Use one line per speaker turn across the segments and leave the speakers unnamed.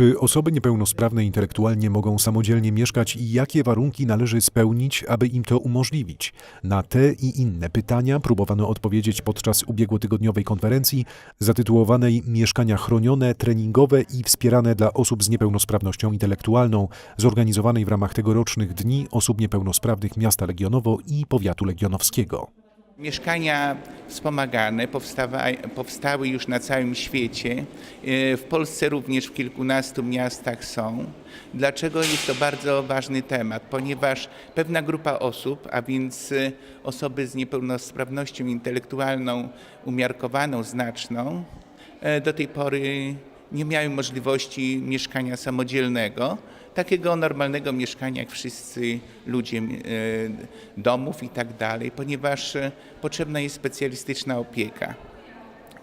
Czy osoby niepełnosprawne intelektualnie mogą samodzielnie mieszkać i jakie warunki należy spełnić, aby im to umożliwić? Na te i inne pytania próbowano odpowiedzieć podczas ubiegłotygodniowej konferencji zatytułowanej Mieszkania chronione, treningowe i wspierane dla osób z niepełnosprawnością intelektualną, zorganizowanej w ramach tegorocznych Dni Osób Niepełnosprawnych Miasta Legionowo i Powiatu Legionowskiego.
Mieszkania wspomagane powstawa, powstały już na całym świecie. E, W Polsce również w kilkunastu miastach są. Dlaczego jest to bardzo ważny temat? Ponieważ pewna grupa osób, a więc e, osoby z niepełnosprawnością intelektualną umiarkowaną, znaczną, e, do tej pory nie miały możliwości mieszkania samodzielnego, takiego normalnego mieszkania jak wszyscy ludzie, e, domów i tak dalej, ponieważ e, potrzebna jest specjalistyczna opieka.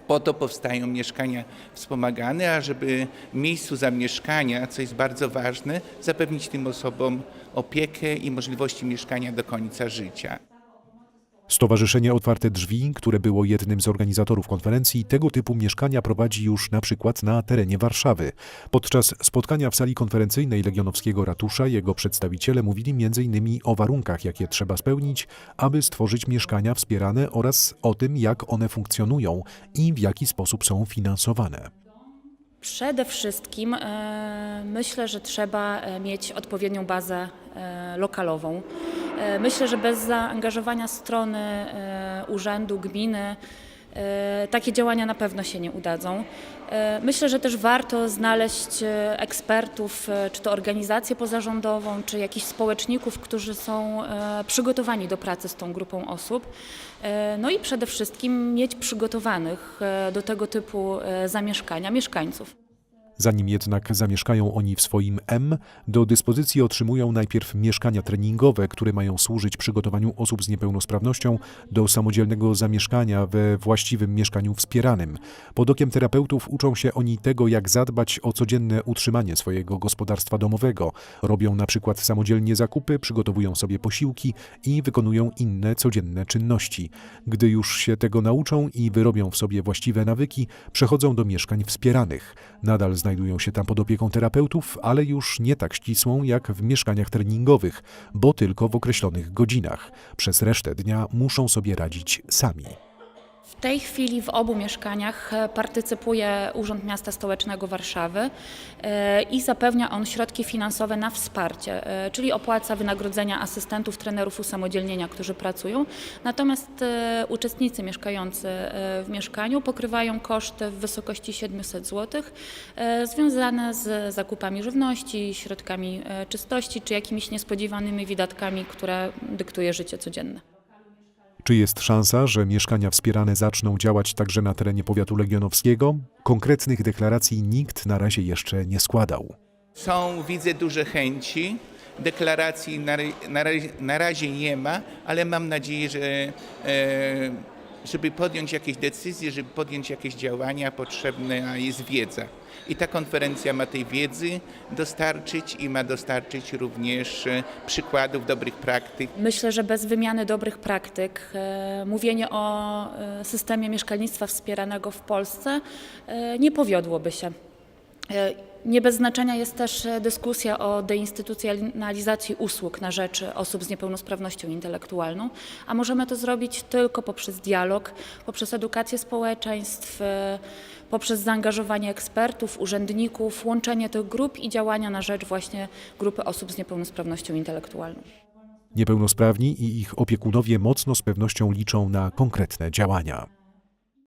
Po to powstają mieszkania wspomagane, ażeby w miejscu zamieszkania, co jest bardzo ważne, zapewnić tym osobom opiekę i możliwości mieszkania do końca życia.
Stowarzyszenie Otwarte Drzwi, które było jednym z organizatorów konferencji, tego typu mieszkania prowadzi już na przykład na terenie Warszawy. Podczas spotkania w sali konferencyjnej Legionowskiego Ratusza jego przedstawiciele mówili m.in. o warunkach, jakie trzeba spełnić, aby stworzyć mieszkania wspierane oraz o tym, jak one funkcjonują i w jaki sposób są finansowane.
Przede wszystkim e, myślę, że trzeba e, mieć odpowiednią bazę e, lokalową. E, myślę, że bez zaangażowania strony e, urzędu, gminy e, takie działania na pewno się nie udadzą. Myślę, że też warto znaleźć ekspertów, czy to organizację pozarządową, czy jakichś społeczników, którzy są przygotowani do pracy z tą grupą osób. No i przede wszystkim mieć przygotowanych do tego typu zamieszkania mieszkańców.
Zanim jednak zamieszkają oni w swoim M, do dyspozycji otrzymują najpierw mieszkania treningowe, które mają służyć przygotowaniu osób z niepełnosprawnością do samodzielnego zamieszkania we właściwym mieszkaniu wspieranym. Pod okiem terapeutów uczą się oni tego, jak zadbać o codzienne utrzymanie swojego gospodarstwa domowego. Robią na przykład samodzielnie zakupy, przygotowują sobie posiłki i wykonują inne codzienne czynności. Gdy już się tego nauczą i wyrobią w sobie właściwe nawyki, przechodzą do mieszkań wspieranych. Nadal znajdują się tam pod opieką terapeutów, ale już nie tak ścisłą jak w mieszkaniach treningowych, bo tylko w określonych godzinach. Przez resztę dnia muszą sobie radzić sami.
W tej chwili w obu mieszkaniach e, partycypuje Urząd Miasta Stołecznego Warszawy e, i zapewnia on środki finansowe na wsparcie, e, czyli opłaca wynagrodzenia asystentów, trenerów usamodzielnienia, którzy pracują. Natomiast uczestnicy mieszkający w mieszkaniu pokrywają koszty w wysokości 700 zł związane z zakupami żywności, środkami czystości czy jakimiś niespodziewanymi wydatkami, które dyktuje życie codzienne.
Czy jest szansa, że mieszkania wspierane zaczną działać także na terenie powiatu legionowskiego? Konkretnych deklaracji nikt na razie jeszcze nie składał.
Są, widzę, duże chęci. Deklaracji na, na, na razie nie ma, ale mam nadzieję, że e, żeby podjąć jakieś decyzje, żeby podjąć jakieś działania, potrzebna jest wiedza. I ta konferencja ma tej wiedzy dostarczyć i ma dostarczyć również e, przykładów dobrych praktyk.
Myślę, że bez wymiany dobrych praktyk, e, mówienie o e, systemie mieszkalnictwa wspieranego w Polsce nie powiodłoby się. E, Nie bez znaczenia jest też e, dyskusja o deinstytucjonalizacji usług na rzecz osób z niepełnosprawnością intelektualną, a możemy to zrobić tylko poprzez dialog, poprzez edukację społeczeństw, e, poprzez zaangażowanie ekspertów, urzędników, łączenie tych grup i działania na rzecz właśnie grupy osób z niepełnosprawnością intelektualną.
Niepełnosprawni i ich opiekunowie mocno z pewnością liczą na konkretne działania.